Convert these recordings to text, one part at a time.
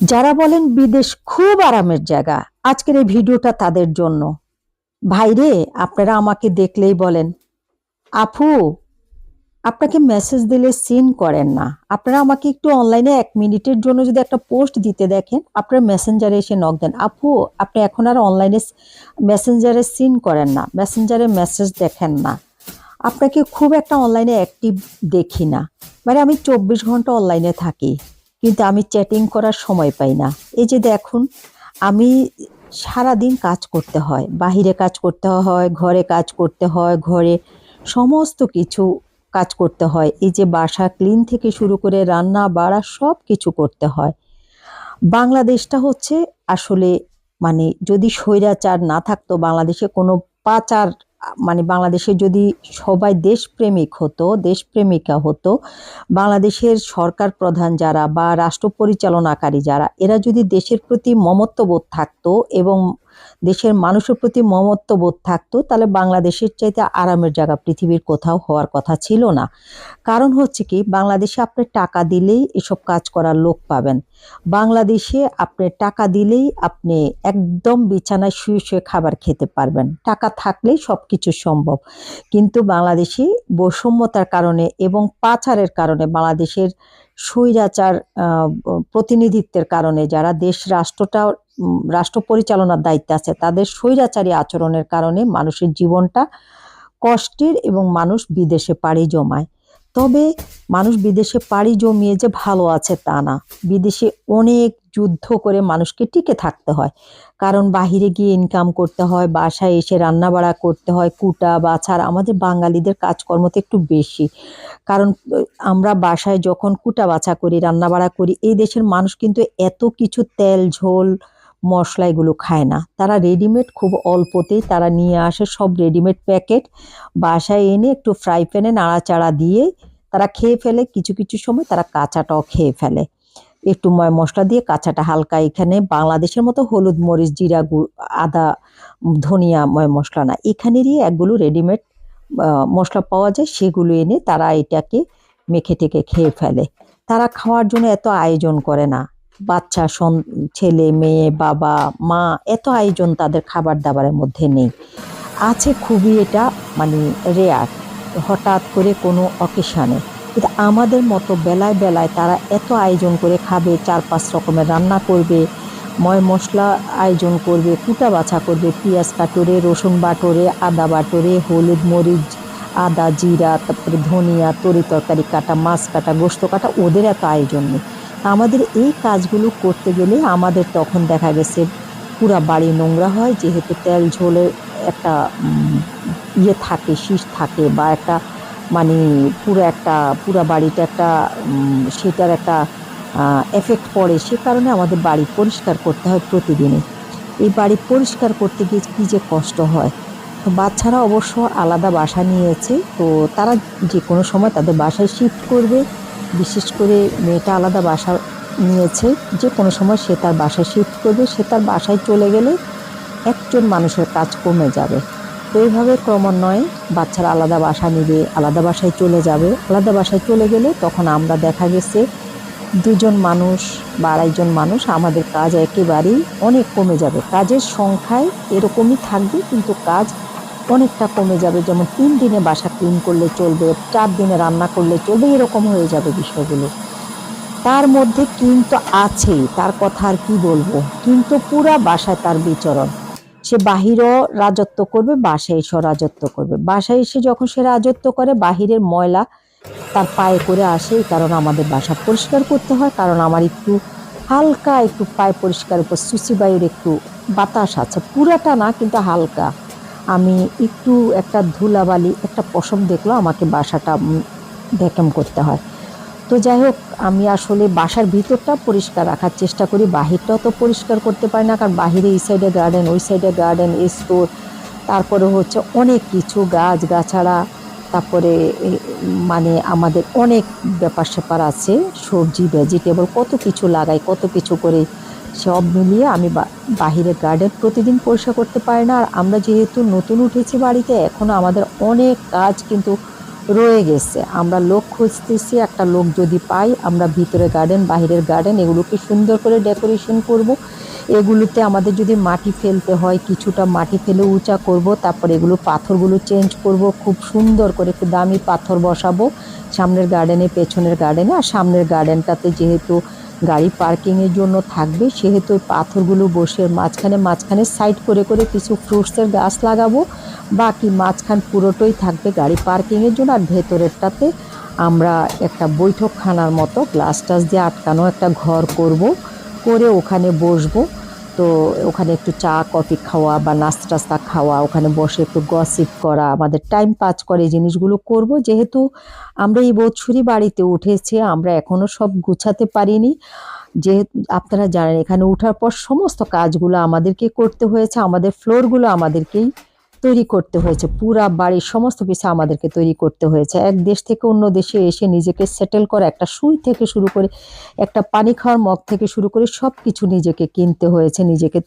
যারা বলেন বিদেশ খুব আরামের জায়গা, আজকের এই ভিডিওটা তাদের জন্য। ভাইরে, আপনারা আমাকে দেখলেই বলেন, আপু, আপনাকে মেসেজ দিলে সিন করেন না। আপনারা আমাকে একটু অনলাইনে এক মিনিটের জন্য যদি একটা পোস্ট দিতে দেখেন, আপনারা মেসেঞ্জারে এসে নক দেন। আপু, আপনি এখন আর অনলাইনে মেসেঞ্জারে সিন করেন না মেসেঞ্জারে মেসেজ দেখেন না। আপনাকে খুব একটা অনলাইনে অ্যাক্টিভ দেখি না। মানে আমি চব্বিশ ঘণ্টা অনলাইনে থাকি। কিন্তু আমি চ্যাটিং করার সময় পাই না। এই যে দেখুন, আমি সারাদিন কাজ করতে হয়। বাহিরে কাজ করতে হয়, ঘরে কাজ করতে হয়, ঘরে সমস্ত কিছু কাজ করতে হয়। এই যে বাসা ক্লিন থেকে শুরু করে রান্না বাড়া সব কিছু করতে হয়। বাংলাদেশটা হচ্ছে আসলে মানে যদি স্বৈরাচার না থাকতো, বাংলাদেশে কোনো পাচার মানে বাংলাদেশে যদি সবাই দেশপ্রেমিক হতো, দেশপ্রেমিকা হতো, বাংলাদেশের সরকার প্রধান যারা বা রাষ্ট্র পরিচালনাকারী যারা, এরা যদি দেশের প্রতি মমত্ববোধ থাকতো এবং দেশের মানুষের প্রতি মমত্ব বোধ থাকতো, তাহলে বাংলাদেশের চাইতে আরামের জায়গা পৃথিবীর কোথাও হওয়ার কথা ছিল না। কারণ হচ্ছে কি, বাংলাদেশে আপনি টাকা দিলেই এসব কাজ করার লোক পাবেন। বাংলাদেশে আপনি টাকা দিলেই আপনি একদম বিছানায় শুয়ে শুয়ে খাবার খেতে পারবেন। টাকা থাকলেই সব কিছু সম্ভব। কিন্তু বাংলাদেশে বৈষম্যতার কারণে এবং পাচারের কারণে, বাংলাদেশের স্বৈরাচার প্রতিনিধিত্বের কারণে যারা দেশ রাষ্ট্রটা রাষ্ট্র পরিচালনার দায়িত্বে আছে। তাদের স্বৈরাচারী আচরণের কারণে মানুষের জীবনটা কষ্টের এবং মানুষ বিদেশে পাড়ি জমায়। তবে মানুষ বিদেশে পাড়ি জমিয়ে যে ভালো আছে তা না। বিদেশে অনেক যুদ্ধ করে মানুষকে টিকে থাকতে হয়। কারণ বাহিরে গিয়ে ইনকাম করতে হয়, বাসায় এসে রান্না বাড়া করতে হয়, কুটা, বাছার, আমাদের বাঙালিদের কাজকর্ম তো একটু বেশি। কারণ আমরা বাসায় যখন কুটা বাছা করি রান্না বাড়া করি, এই দেশের মানুষ কিন্তু এত কিছু তেল, ঝোল মশলা এগুলো খায় না। তারা রেডিমেড খুব অল্পতেই তারা নিয়ে আসে সব রেডিমেড প্যাকেট বাসায় এনে একটু ফ্রাই প্যানে নাড়াচাড়া দিয়ে তারা খেয়ে ফেলে। কিছু কিছু সময় তারা কাঁচাটাও খেয়ে ফেলে। একটু ময় মশলা দিয়ে কাঁচাটা হালকা এখানে বাংলাদেশের মতো হলুদ, মরিচ, জিরা আদা, ধনিয়া ময় মশলা না। এখানেরই একগুলো রেডিমেড মশলা পাওয়া যায়। সেগুলো এনে তারা এটাকে মেখে টেকে খেয়ে ফেলে। তারা খাওয়ার জন্য এত আয়োজন করে না। বাচ্চা ছেলে, মেয়ে, বাবা, মা, এত আয়োজন তাদের খাবার দাবারের মধ্যে নেই। আছে খুবই এটা মানে রেয়ার হঠাৎ করে কোনো অকেশানে কিন্তু আমাদের মতো বেলায় বেলায় তারা এত আয়োজন করে খাবে চার পাঁচ রকমের রান্না করবে, ময় মশলা আয়োজন করবে, কুটা বাছা করবে, পেঁয়াজ কাটরে রসুন বাটরে, আদা বাটরে, হলুদ মরিচ, আদা, জিরা, তারপরে ধনিয়া, তরি তরকারি কাটা, মাছ কাটা, গোস্ত কাটা, ওদের এত আয়োজন নেই। আমাদের এই কাজগুলো করতে গেলে আমাদের তখন দেখা গেছে পুরা বাড়ি নোংরা হয়, যেহেতু তেল ঝোলে একটা ইয়ে থাকে, শীষ থাকে বা একটা মানে পুরো একটা, পুরা বাড়িটা একটা সেটার একটা এফেক্ট পড়ে। সে কারণে আমাদের বাড়ি পরিষ্কার করতে হয় প্রতিদিনে এই বাড়ি পরিষ্কার করতে গিয়ে কী যে কষ্ট হয়? তো বাচ্চারা অবশ্য আলাদা বাসা নিয়েছে, তো তারা যে কোনো সময় তাদের বাসায় শিফট করবে। বিশেষ করে মেয়েটা আলাদা বাসা নিয়েছে যে কোনো সময় সে তার বাসায় শিফট করবে, সে তার বাসায় চলে গেলে একজন মানুষের কাজ কমে যাবে। তো এইভাবে ক্রমান্বয়ে বাচ্চারা আলাদা বাসা নিবে, আলাদা বাসায় চলে যাবে। আলাদা বাসায় চলে গেলে তখন আমরা দেখা গেছে দুজন মানুষ বা আড়াইজন মানুষ আমাদের কাজ একেবারেই অনেক কমে যাবে। কাজের সংখ্যায় এরকমই থাকবে, কিন্তু কাজ অনেকটা কমে যাবে, যেমন তিন দিনে বাসা ক্লিন করলে চলবে, চার দিনে রান্না করলে চলবে, এরকম হয়ে যাবে বিষয়গুলো। তার মধ্যে কিন্তু আছেই, তার কথা আর কি বলব? কিন্তু পুরা বাসায় তার বিচরণ। সে বাহিরও রাজত্ব করবে, বাসায় এসেও রাজত্ব করবে। বাসায় এসে যখন সে রাজত্ব করে, বাহিরের ময়লা তার পায়ে করে আসে কারণে আমাদের বাসা পরিষ্কার করতে হয়, কারণ আমার একটু হালকা, একটু পায়ে পরিষ্কার উপর সুসি বায়ুর একটু বাতাস আছে। পুরাটা না, কিন্তু হালকা। আমি একটু একটা ধুলাবালি, একটা পশম দেখল, আমাকে বাসাটা ভ্যাকাম করতে হয়। তো যাই হোক, আমি আসলে বাসার ভিতরটা পরিষ্কার রাখার চেষ্টা করি, বাহিরটাও তো পরিষ্কার করতে পারি না, কারণ বাহিরে এই সাইডে গার্ডেন ওই সাইডে গার্ডেন স্টোর তারপরে হচ্ছে অনেক কিছু গাছ গাছাড়া তারপরে মানে আমাদের অনেক ব্যাপার স্যাপার আছে, সবজি ভেজিটেবল কত কিছু লাগাই, কত কিছু করে। সব মিলিয়ে আমি বা- বাহিরের গার্ডেন প্রতিদিন পরিষ্কার করতে পারি না। আর আমরা যেহেতু নতুন উঠেছি বাড়িতে এখনও আমাদের অনেক কাজ কিন্তু রয়ে গেছে। আমরা লোক খুঁজতেছি, একটা লোক যদি পাই, আমরা ভিতরে গার্ডেন বাইরের গার্ডেন এগুলোকে সুন্দর করে ডেকোরেশন করব। এগুলোতে আমাদের যদি মাটি ফেলতে হয়, কিছুটা মাটি ফেলে উঁচা করব, তারপর এগুলো পাথরগুলো চেঞ্জ করব, খুব সুন্দর করে একটু দামি পাথর বসাবো, সামনের গার্ডেনে পেছনের গার্ডেনে আর সামনের গার্ডেনটাতে যেহেতু গাড়ি পার্কিংয়ের জন্য থাকবে, সেহেতু পাথরগুলো বসে মাঝখানে মাঝখানে সাইড করে করে কিছু ফ্রুটসের গাছ লাগাবো। বাকি মাঝখান পুরোটাই থাকবে গাড়ি পার্কিংয়ের জন্য, আর ভেতরেরটাতে আমরা একটা বৈঠকখানার মতো গ্লাস টাস দিয়ে আটকানো একটা ঘর করব, করে ওখানে বসবো। তো ওখানে একটু চা, কফি খাওয়া বা নাস্তা টাস্তা খাওয়া, ওখানে বসে একটু গসিপ করা, আমাদের টাইম পাস করে এই জিনিসগুলো করব। যেহেতু আমরা এই বছরই বাড়িতে উঠেছি, আমরা এখনও সব গুছাতে পারিনি। যেহেতু, আপনারা জানেন এখানে ওঠার পর সমস্ত কাজগুলো আমাদেরকে করতে হয়েছে, আমাদের ফ্লোরগুলো আমাদেরকেই তৈরি করতে হয়েছে। পুরা বাড়ির সমস্ত কিছু আমাদেরকে তৈরি করতে হয়েছে। এক দেশ থেকে অন্য দেশে এসে নিজেকে সেটেল করা, একটা সুই থেকে শুরু করে, একটা পানি খাওয়ার মগ থেকে শুরু করে সব কিছু নিজেকে কিনতে হয়েছে, নিজেকে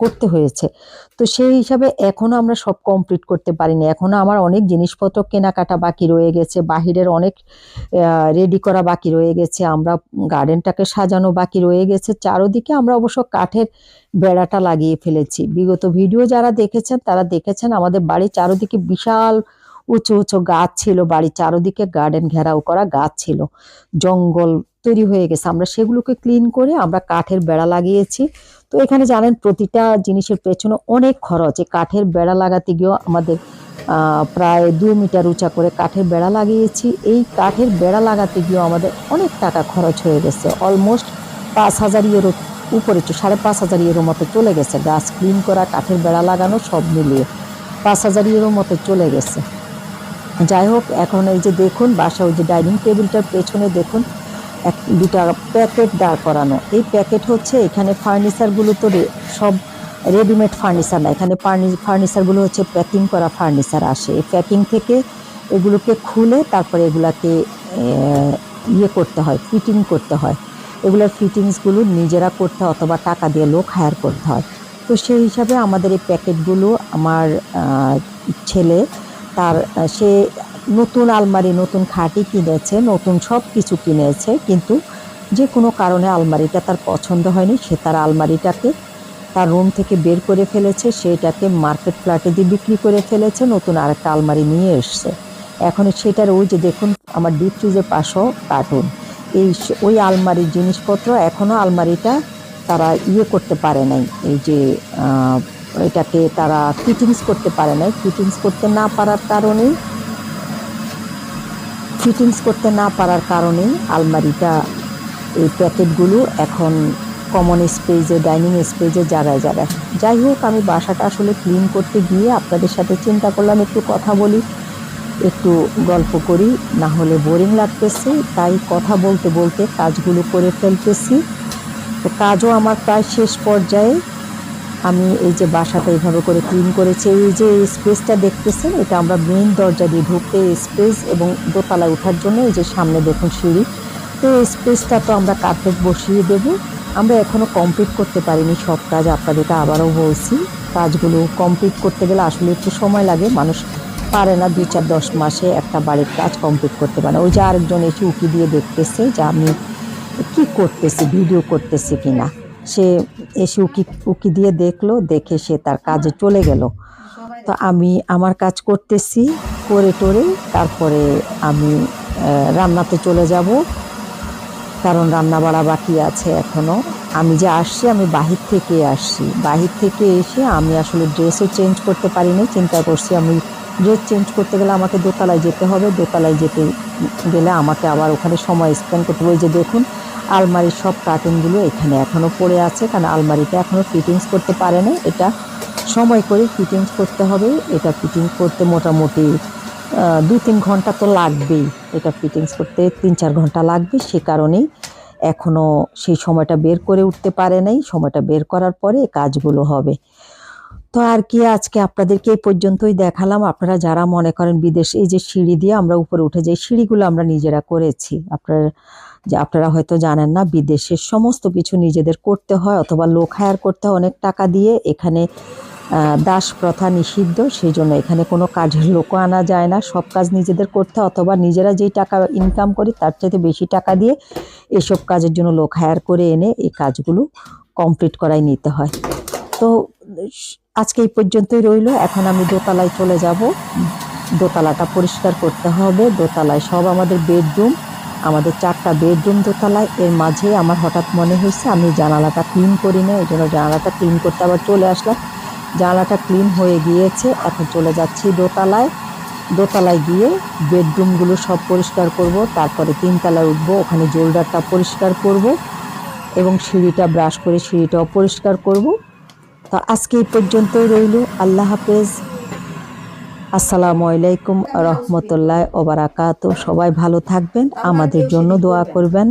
করতে হয়েছে। তো সেই হিসাবে এখনও আমরা সব কমপ্লিট করতে পারিনি। এখনও আমার অনেক জিনিসপত্র কেনাকাটা বাকি রয়ে গেছে, বাহিরের অনেক রেডি করা বাকি রয়ে গেছে, আমরা গার্ডেনটাকে সাজানো বাকি রয়ে গেছে। চারোদিকে আমরা অবশ্য কাঠের বেড়াটা লাগিয়ে ফেলেছি। বিগত ভিডিও যারা দেখেছেন, তারা দেখেছেন আমাদের বাড়ির চারোদিকে বিশাল উঁচু উঁচু গাছ ছিল, বাড়ির চারোদিকে গার্ডেন ঘেরাও করা গাছ ছিল। জঙ্গল তৈরি হয়ে গেছে। আমরা সেগুলোকে ক্লিন করে আমরা কাঠের বেড়া লাগিয়েছি। তো এখানে জানেন, প্রতিটা জিনিসের পেছনে অনেক খরচ। এই কাঠের বেড়া লাগাতে গিয়েও আমাদের প্রায় দু মিটার উঁচা করে কাঠের বেড়া লাগিয়েছি। এই কাঠের বেড়া লাগাতে গিয়েও আমাদের অনেক টাকা খরচ হয়ে গেছে। অলমোস্ট পাঁচ হাজার ইউরো উপরে সাড়ে পাঁচ হাজার ইউরো মতো চলে গেছে। গাছ ক্লিন করা, কাঠের বেড়া লাগানো, সব মিলিয়ে পাঁচ হাজার ইউরো মতো চলে গেছে। যাই হোক, এখন এই যে দেখুন বাসা ওই যে ডাইনিং টেবিলটার পেছনে দেখুন, এক দুটা প্যাকেট দাঁড় করানো। এই প্যাকেট হচ্ছে এখানে ফার্নিচারগুলো তো সব রেডিমেড ফার্নিচার না। এখানে ফার্নিচারগুলো হচ্ছে প্যাকিং করা ফার্নিচার আসে। এই প্যাকিং থেকে এগুলোকে খুলে তারপরে এগুলাকে ইয়ে করতে হয়, ফিটিং করতে হয়। এগুলোর ফিটিংসগুলো নিজেরা করতে হয় অথবা টাকা দিয়ে লোক হায়ার করতে হয়। তো সেই হিসাবে আমাদের এই প্যাকেটগুলো আমার ছেলে তার সে নতুন আলমারি, নতুন খাটি কিনেছে, নতুন সব কিছু কিনেছে, কিন্তু যে কোনো কারণে আলমারিটা তার পছন্দ হয়নি, সে তার আলমারিটাকে তার রুম থেকে বের করে ফেলেছে, সেটাকে মার্কেট ফ্ল্যাটে দিয়ে বিক্রি করে ফেলেছে, নতুন আরেকটা আলমারি নিয়ে এসছে। এখন সেটার ওই যে দেখুন, আমার ডিপ ফ্রিজের পাশেও কার্টুন এই ওই আলমারির জিনিসপত্র এখনও আলমারিটা তারা ইয়ে করতে পারে নাই। এই যে এটাকে তারা ফিটিংস করতে পারে নাই। ফিটিংস করতে না পারার কারণেই ফিটিংস করতে না পারার কারণেই আলমারিটা এই প্যাকেটগুলো এখন কমন স্পেসে ডাইনিং স্পেসে জায়গায় জায়গায় যাই হোক, আমি বাসাটা আসলে ক্লিন করতে গিয়ে আপনাদের সাথে চিন্তা করলাম, একটু কথা বলি। একটু গল্প করি না হলে বোরিং লাগতেছে, তাই কথা বলতে বলতে কাজগুলো করে ফেলতেছি। তো কাজও আমার প্রায় শেষ পর্যায়ে। আমি এই যে বাসাটা এইভাবে করে ক্লিন করেছি, এই যে স্পেসটা দেখতেছেন, এটা আমরা মেইন দরজা দিয়ে ঢুকতে স্পেস এবং দোতলায় ওঠার জন্য এই যে সামনে দেখুন সিঁড়ি। তো এই স্পেসটা তো আমরা কার্পেট বসিয়ে দেব। আমরা এখনও কমপ্লিট করতে পারিনি সব কাজ, আপনাদেরকে আবারও বলছি। কাজগুলো কমপ্লিট করতে গেলে আসলে একটু সময় লাগে, মানুষ পারে না দুই চার দশ মাসে একটা বাড়ির কাজ কমপ্লিট করতে পারে ওই যে আরেকজন এসে উঁকি দিয়ে দেখতেছে যে আমি কি করতেছি ভিডিও করতেছি কি না সে এসে উকি উকি দিয়ে দেখল, দেখে সে তার কাজে চলে গেল। তো আমি আমার কাজ করতেছি করে টোরে তারপরে আমি রান্নাতে চলে যাব। কারণ রান্না বাড়া বাকি আছে এখনও। আমি যে আসছি, আমি বাহির থেকে আসছি। বাহির থেকে এসে আমি আসলে ড্রেসও চেঞ্জ করতে পারিনি। চিন্তা করছি আমি ড্রেস চেঞ্জ করতে গেলে আমাকে দোতলায় যেতে হবে। দোতলায় যেতে গেলে আমাকে আবার ওখানে সময় স্পেন্ড করতে হবে। ওই যে দেখুন, আলমারির সব কার্টুনগুলো এখানে এখনও পড়ে আছে। কারণ আলমারিটা এখনও ফিটিংস করতে পারে না এটা সময় করে ফিটিংস করতে হবে। এটা ফিটিংস করতে মোটামুটি দু তিন ঘণ্টা তো লাগবেই। এটা ফিটিংস করতে তিন চার ঘণ্টা লাগবে, সে কারণেই এখনও সেই সময়টা বের করে উঠতে পারে নাই। সময়টা বের করার পরে কাজগুলো হবে। তো আর কি, আজকে আপনাদেরকে এই পর্যন্তই দেখালাম। আপনারা যারা মনে করেন বিদেশ, এই যে সিঁড়ি দিয়ে আমরা উপরে উঠে যাই সিঁড়িগুলো আমরা নিজেরা করেছি, আপনারা যে আপনারা হয়তো জানেন না, বিদেশের সমস্ত কিছু নিজেদের করতে হয় অথবা লোক হায়ার করতে হয় অনেক টাকা দিয়ে। এখানে দাস প্রথা নিষিদ্ধ, সেই জন্য এখানে কোনো কাজের লোকও আনা যায় না। সব কাজ নিজেদের করতে অথবা নিজেরা যেই টাকা ইনকাম করি তার চাইতে বেশি টাকা দিয়ে এসব কাজের জন্য লোক হায়ার করে এনে এই কাজগুলো কমপ্লিট করাই নিতে হয়। তো আজকে এই পর্যন্তই রইল। এখন আমি দোতলায় চলে যাব। দোতলাটা পরিষ্কার করতে হবে। দোতলায় সব আমাদের বেডরুম আমাদের চারটা বেডরুম দোতলায়। এর মাঝে আমার হঠাৎ মনে হয়েছে আমি জানালাটা ক্লিন করি না, এই জন্য জানালাটা ক্লিন করতে আবার চলে আসলাম। জানালাটা ক্লিন হয়ে গিয়েছে। এখন চলে যাচ্ছি দোতলায়। দোতলায় গিয়ে বেডরুমগুলো সব পরিষ্কার করব। তারপরে তিনতলায় উঠবো, ওখানে জোল্ডারটা পরিষ্কার করব এবং সিঁড়িটা ব্রাশ করে সিঁড়িটাও পরিষ্কার করব। তো আজকে এই পর্যন্তই রইল। আল্লাহ হাফেজ। আসসালামু আলাইকুম রহমতুল্লাহ ওবারাকাত সবাই ভালো থাকবেন, আমাদের জন্য দোয়া করবেন।